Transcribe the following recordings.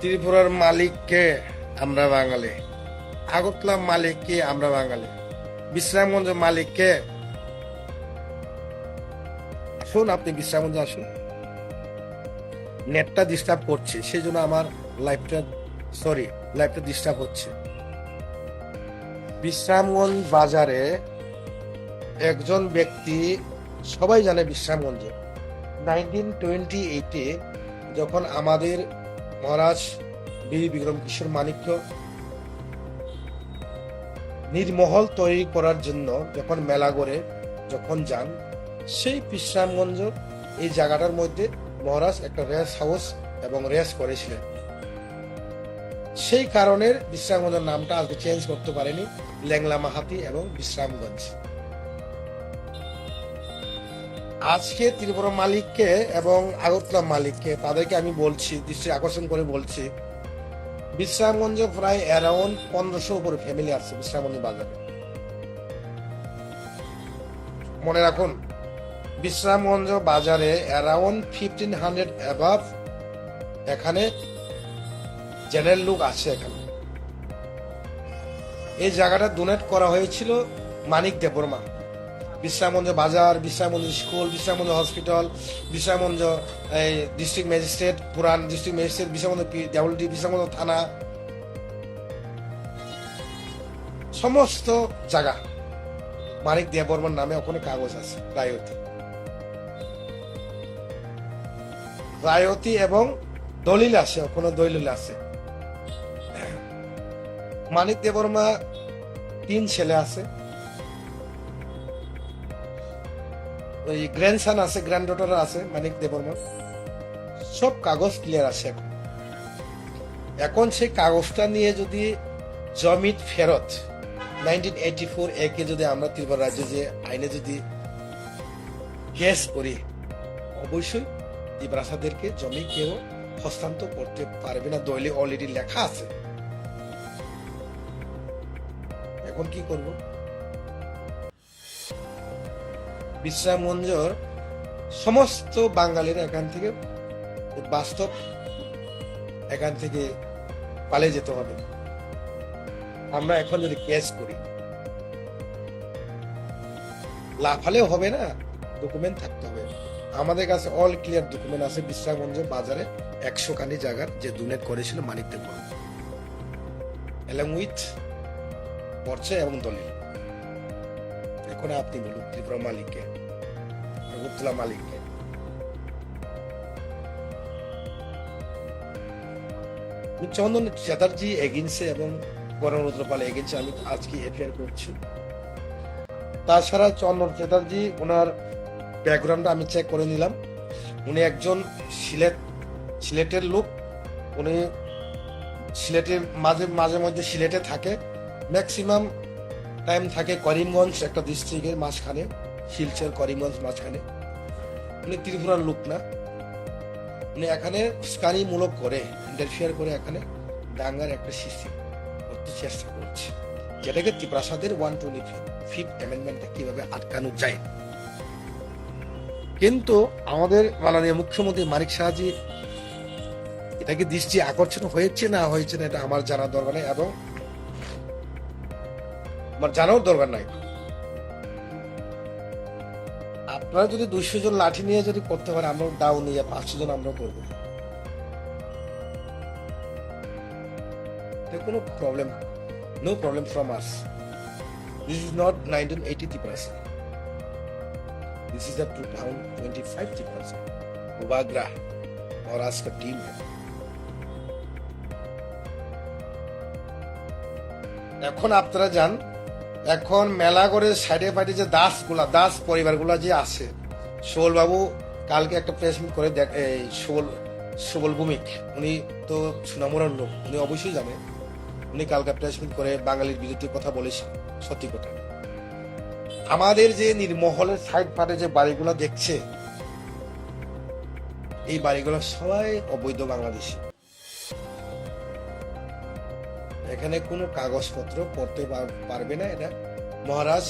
ত্রিপুরার মালিককে আমরা বাঙালি? আগরতলা মালিককে আমরা বাঙালি? বিশ্রামগঞ্জের মালিককে আসুন, আপনি বিশ্রামগঞ্জ আসুন। নেটটা ডিস্টার্ব করছে সেই জন্য আমার লাইফটা সরি লাইফটা ডিস্টার্ব হচ্ছে। বিশ্রামগঞ্জ বাজারে একজন ব্যক্তি, সবাই জানে বিশ্রামগঞ্জে। নাইনটিন টোয়েন্টি এইটে যখন আমাদের মহারাজ, বীর বিক্রম কিশোর মানিক্য নির্মহল তৈরি করার জন্য যখন মেলা করে, যখন যান, সেই বিশ্রামগঞ্জ, এই জায়গাটার মধ্যে মহারাজ একটা রেস হাউস এবং রেস করেছিলেন। সেই কারণের বিশ্রামগঞ্জের নামটা আজকে চেঞ্জ করতে পারেনি ল্যাংলা মাহাতি এবং বিশ্রামগঞ্জ। আজকে ত্রিপুরা মালিককে এবং আগরতলা মালিককে তাদেরকে আমি বলছি, দৃষ্টি আকর্ষণ করে বলছি। বিশ্রামগঞ্জে প্রায় অ্যারাউন্ড পনেরোশো উপরে ফ্যামিলি আছে বিশ্রামগঞ্জ বাজারে। মনে রাখুন, বিশ্রামগঞ্জ বাজারে অ্যারাউন্ড ফিফটিন হান্ড্রেড অ্যাবাভ এখানে জেনারেল লোক আছে এখানে। এই জায়গাটা ডোনেট করা হয়েছিল মানিক দেববর্মা। বিশ্রামগঞ্জ বাজার বিশ্রামগঞ্জ স্কুল বিশ্রামগঞ্জ হসপিটাল বিশ্রামগঞ্জ এই ডিস্ট্রিক্ট ম্যাজিস্ট্রেট, পুরান ডিস্ট্রিক্ট ম্যাজিস্ট্রেট বিশ্রামগঞ্জ ডাবলডি বিশ্রামগঞ্জ থানা। সমস্ত জায়গা। মানিক দেববর্মার নামে ওখানে কাগজ আছে, রায়তি। রায়তি এবং দলিল আছে, ওখানে দলিল আছে। মানিক দেববর্মা তিন ছেলে আছে। ওই গ্র্যান্ডসান আছে গ্র্যান্ড ডটার আছে, মানিক দেববর্মা সব কাগজ ক্লিয়ার আছে এখন। এখন সেই কাগজটা নিয়ে যদি জমিট ফেরত নাইনটিন এইটি ফোর একে যদি আমরা ত্রিপুরা রাজ্যে যে আইনে যদি কেস করি, অবশ্যই এই ব্রাসাদেরকে জমি কেউ হস্তান্তর করতে পারবে না দলে অলরেডি লেখা আছে। এখন কি করব? বিশ্রামগঞ্জর সমস্ত বাঙালিরা এখান থেকে বাস্তব এখান থেকে পালিয়ে যেতে হবে। আমরা এখন যদি কেস করি, লাফালেও হবে না ডকুমেন্ট থাকতে হবে। আমাদের কাছে অল ক্লিয়ার ডকুমেন্ট আছে বিশ্রামগঞ্জের বাজারে একশো খানি জায়গার, যে ডোনেট করেছিল মানিক দেব এলং উইথ পরিচয় এবং দলিল। এখন আপনি বলুন, ত্রিপুরা মালিককে। আগরতলা মালিককে চন্দন চ্যাটার্জি এগেন্সে এবং গণরুদ্র পাল এগেন্সে আমি আজকে এফআইআর করছি তাছাড়া চন্দন চ্যাটার্জি ওনার ব্যাকগ্রাউন্ডটা আমি চেক করে নিলাম উনি একজন সিলেট সিলেটের লোক উনি সিলেটের মাঝে মাঝে মধ্যে সিলেটে থাকে ম্যাক্সিমাম টাইম থাকে করিমগঞ্জ একটা ডিস্ট্রিক্টের মাঝখানে শিলচর করিমগঞ্জ মাঝখানে উনি ত্রিপুরার লোক না। উনি এখানে উস্কানিমূলক করে ইন্টারফিয়ার করে এখানে দাঙ্গার একটা সৃষ্টি করতে চেষ্টা করছে। যেটাকে ত্রিপ্রাসাদের ওয়ান টোয়েন্টি ফিফথ অ্যামেন্ডমেন্টে কীভাবে আটকানো যায়। কিন্তু আমাদের মাননীয় মুখ্যমন্ত্রী মানিক শাহজি এটাকে দৃষ্টি আকর্ষণ হয়েছে না হয়েছে না, এটা আমার জানার দরকার নেই, এবং আমার জানার দরকার নাই। আপনারা যদি দুইশো জন লাঠি নিয়ে যদি করতে পারে আমরা দাও নিয়ে পাঁচশো জন আমরা করবো There কোনো problem no problem from us this is not nineteen eighty percent this is the 2025 percent उपग्रह और आज का टीम है এখন আপনারা যান এখন মেলা করে সাইডে ফাইডে যে দাসগুলা দাস পরিবারগুলা যে আছে বাবু কালকে একটা প্রেস মিট করে দেখ এই সোল সুবল ভূমিক। উনি তো সুনামুরার লোক উনি অবশ্যই জানে। উনি কালকে প্রেস মিট করে বাঙালির বিরুদ্ধে কথা বলেছেন সত্যি কথা। আমাদের যে নির্মহলের সাইড পাটে যে বাড়িগুলো দেখছে, এই বাড়িগুলো সবাই অবৈধ বাংলাদেশি। এখানে কোনো কাগজপত্র পড়তে পার- পারবে না এটা মহারাজ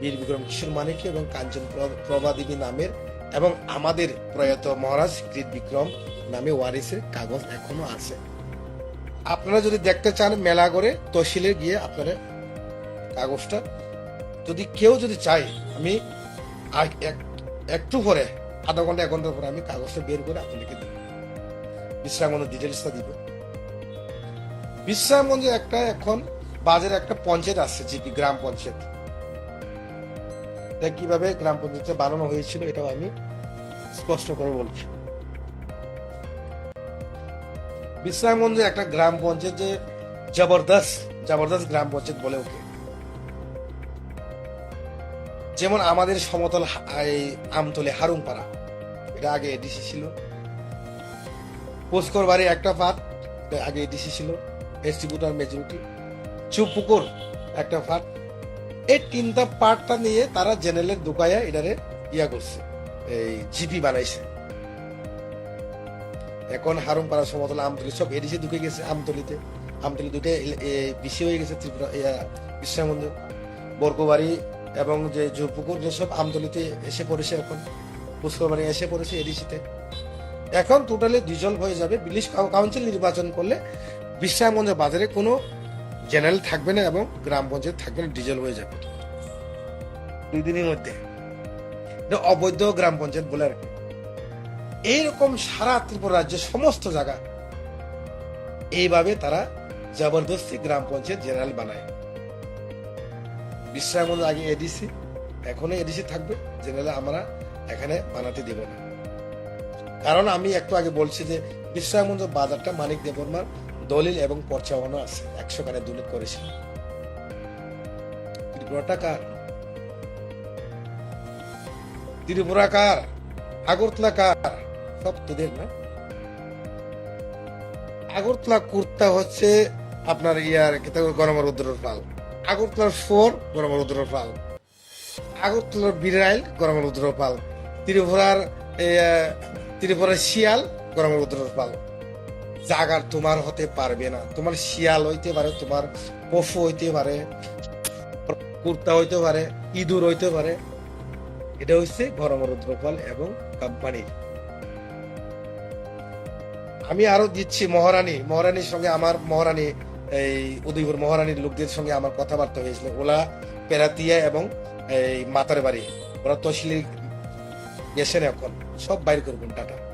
বীর বিক্রম কিশোর মানিক এবং কাঞ্চন প্রভাদেবী নামের এবং আমাদের প্রয়াত মহারাজ কৃত বিক্রম নামে ওয়ারিসের কাগজ এখনও আছে। আপনারা যদি দেখতে চান মেলা করে, তহসিলে গিয়ে আপনারা কাগজটা যদি কেউ যদি চায়, আমি একটু পরে, আধা ঘণ্টা, এক ঘণ্টা পরে আমি কাগজটা বের করে আপনাদেরকে দেব। বিশ্রামগঞ্জের ডিটেলসটা দিব। বিশ্রামগঞ্জে একটা এখন বাজারে একটা পঞ্চায়েত আছে জিপি, গ্রাম পঞ্চায়েত। এটা কীভাবে গ্রাম পঞ্চায়েতে বানানো হয়েছিল, এটাও আমি স্পষ্ট করে বলছি। বিশ্রামগঞ্জে একটা গ্রাম পঞ্চায়েত যে জবরদস্ত জবরদস্ত গ্রাম পঞ্চায়েত বলে ওকে। যেমন আমাদের সমতল এই আমতলে হারুমপাড়া এটা আগে এডিসি ছিল। পুষ্কর বাড়ি একটা এটা আগে এডিসি ছিল। ডিস্ট্রিবিউটার মেজরিটি চুপুকুর একটা পার্ট এই তিনটা পার্টটা নিয়ে তারা জেনারেলের দোকায়া এটারে ইয়া করছে, এই জিপি বানাইছে। এখন হারুমপাড়া সমতল আমতলি, সব এডিসি ঢুকে গেছে আমতলিতে। আমতলি দুটো বেশি হয়ে গেছে ত্রিপুরা বিশ্রামন্দ বর্গবাড়ি এবং যে জুপুকুর যেসব আমতলিতে এসে পড়েছে এখন। পুষ্করবাড়ি এসে পড়েছে এডিসিতে এখন টোটালি ডিজলভ হয়ে যাবে। বিলিশ কাউ- কাউন্সিল নির্বাচন করলে বিশ্রামগঞ্জ বাজারে কোনো জেনারেল থাকবে না এবং গ্রাম পঞ্চায়েত থাকবে না, ডিজেল হয়ে যাবে। দুই দিনের মধ্যে। অবৈধ গ্রাম পঞ্চায়েত বলে। এইরকম সারা ত্রিপুরা রাজ্যের সমস্ত জায়গা, এইভাবে তারা জবরদস্তি গ্রাম পঞ্চায়েত জেনারেল বানায়। বিশ্রামগঞ্জ আগে এডিসি, এখনও এডিসি থাকবে, জেনারেল আমরা এখানে বানাতে দেব না। কারণ আমি একটু আগে বলছি যে বিশ্রামগঞ্জ বাজারটা মানিক দেবর্মার দলিল এবং পর্চাওয়ানো আছে। একশো কানে দলিল করেছে ত্রিপুরাটা কার ত্রিপুরা কার আগরতলা সব তোদের না? আগরতলা কুর্তা হচ্ছে আপনার ইয়ার গরমরুদ্রের পাল। আগরতলার ফোর গরমরুদ্রের পাল। আগরতলার বিরাইল গরমরুদ্রের পাল। ত্রিপুরার ত্রিপুরার শিয়াল গরমরুদ্রের পাল। জাগার তোমার হতে পারবে না। তোমার শিয়াল হইতে পারে তোমার পশু হইতে পারে কুর্তা হইতে পারে ইঁদুর হইতে পারে এটা হচ্ছে গরমরুদ্রপাল এবং কোম্পানির আমি আরও দিচ্ছি মহারানী মহারানীর সঙ্গে আমার মহারানী এই উদয়পুর মহারানীর লোকদের সঙ্গে আমার কথাবার্তা হয়েছিল ওলা পেরাতিয়া এবং এই মাতার বাড়ি ওরা তহসিলি গেছেন এখন। সব বাইর করবেন, টাটা।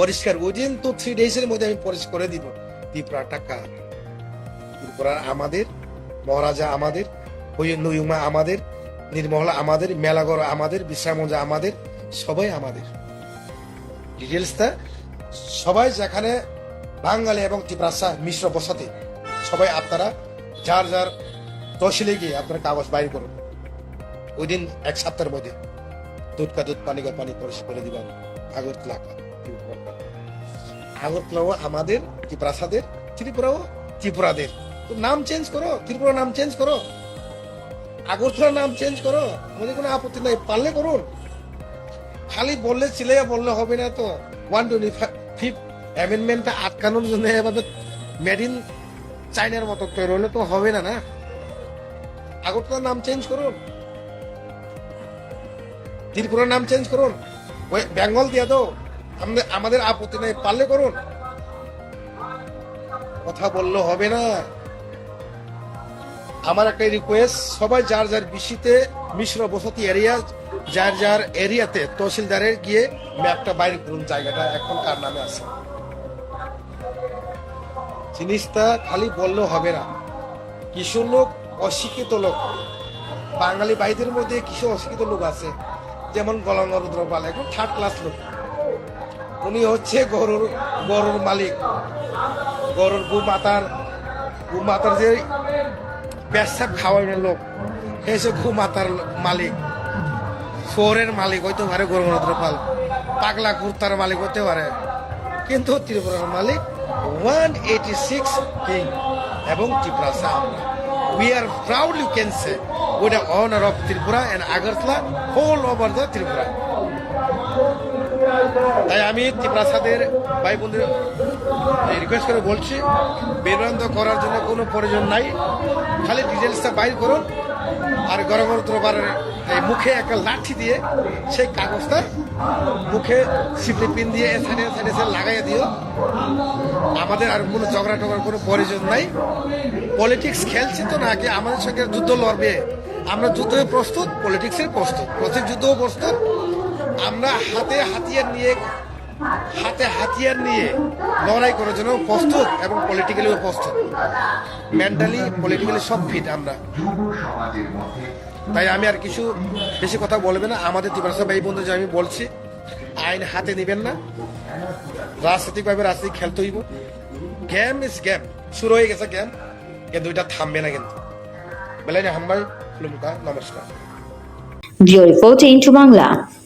পরিষ্কার। উইদিন টু থ্রি ডেজ এর মধ্যে আমি পরিষ্কার করে দিব। ত্রিপুরাটা কার ত্রিপুরা আমাদের, মহারাজা আমাদের নয়ুমা আমাদের, নির্মলা আমাদের, মেলাগড় আমাদের, বিশ্রামগঞ্জ আমাদের, সবাই আমাদের। ডিটেলসটা সবাই যেখানে বাঙালি এবং ত্রিপুরাসা মিশ্র বসাতে, সবাই আপনারা যার যার তহসিলে গিয়ে আপনারা কাগজ বাইর করুন। ওই দিন এক সপ্তাহের মধ্যে দুধ কা দুধ পানি পানি পরিষ্কার করে দিবেন। আগরতলা। আগরতলাও আমাদের, ত্রিপুরাসাদের, ত্রিপুরাও ত্রিপুরাদের। নাম চেঞ্জ করো ত্রিপুরা নাম চেঞ্জ করো। আগরতলা নাম চেঞ্জ করো। আমাদের কোনো আপত্তি নাই। পারলে করুন। খালি বললে ছিলে বললে হবে না তো। ওয়ান টোয়েন্টি ফিফ অ্যামেন্ডমেন্টটা আটকানোর জন্য এভাবে মেড ইন চাইনার মতো তৈরি হলে তো হবে না না? আগরতলার নাম চেঞ্জ করুন। ত্রিপুরার নাম চেঞ্জ করুন। বেঙ্গল দিয়ে দাও। আমাদের আপত্তি নাই, পারলে করুন। কথা বললে হবে না। আমার একটা রিকোয়েস্ট সবাই যার যার বিশিতে মিশ্র বসতি এরিয়া যার যার এরিয়াতে তহসিলদারের গিয়ে ম্যাপটা বাইরে করুন, জায়গাটা এখন কার নামে আছে। জিনিসটা খালি বললেও হবে না। কিছু লোক অশিক্ষিত লোক, বাঙালি ভাইদের মধ্যে কিছু অশিক্ষিত লোক আছে, যেমন গলাঙ্গর রুদ্রপাল এখন থার্ড ক্লাস লোক। হচ্ছে গরুর গরুর মালিক। গরুর গু মাতার গু মাতার যে পেশাব খাওয়ানোর লোক এসে গু মাতার মালিক। ফোরের মালিক হইতে পারে গরুর পাল পাগলা কুর্তার মালিক হতে পারে। কিন্তু ত্রিপুরার মালিক ওয়ান এইটি সিক্স কিং এবং ত্রিপুরা আমরা we are proudly can say the honour of Tripura and Agartala whole over the Tripura তাই আমি ত্রিপ্রাসাদের ভাই বোনদের রিকোয়েস্ট করে বলছি বিভ্রান্ত করার জন্য কোনো প্রয়োজন নাই। খালি ডিটেলসটা বাইর করুন আর গণতন্ত্রবার এই মুখে একটা লাঠি দিয়ে সেই কাগজটা মুখে সিপলি পিন দিয়ে সাইডে সাইডে সাইডে লাগাইয়া দিও। আমাদের আর কোনো ঝগড়া টগড়ার কোনো প্রয়োজন নাই। পলিটিক্স খেলছি তো নাকি আমাদের সঙ্গে যুদ্ধ লড়বে? আমরা যুদ্ধে প্রস্তুত পলিটিক্সের প্রস্তুত প্রত্যেক যুদ্ধও প্রস্তুত। আমরা হাতে হাতিয়ার নিয়ে হাতে হাতিয়ার নিয়ে লড়াই করার জন্য প্রস্তুত এবং পলিটিক্যালিও প্রস্তুত। মেন্টালি পলিটিক্যালি সব ফিট আমরা। তাই আমি আর কিছু বেশি কথা বলবে না। আমাদের ত্রিপুরা ভাই বন্ধু যে আমি বলছি, আইন হাতে নেবেন না। রাজনৈতিকভাবে রাজনীতি খেলতে হইব। গেম ইজ গেম শুরু হয়ে গেছে গেম কিন্তু এটা থামবে না কিন্তু। বেলাইনি হাম্বাই নমস্কার। বাংলা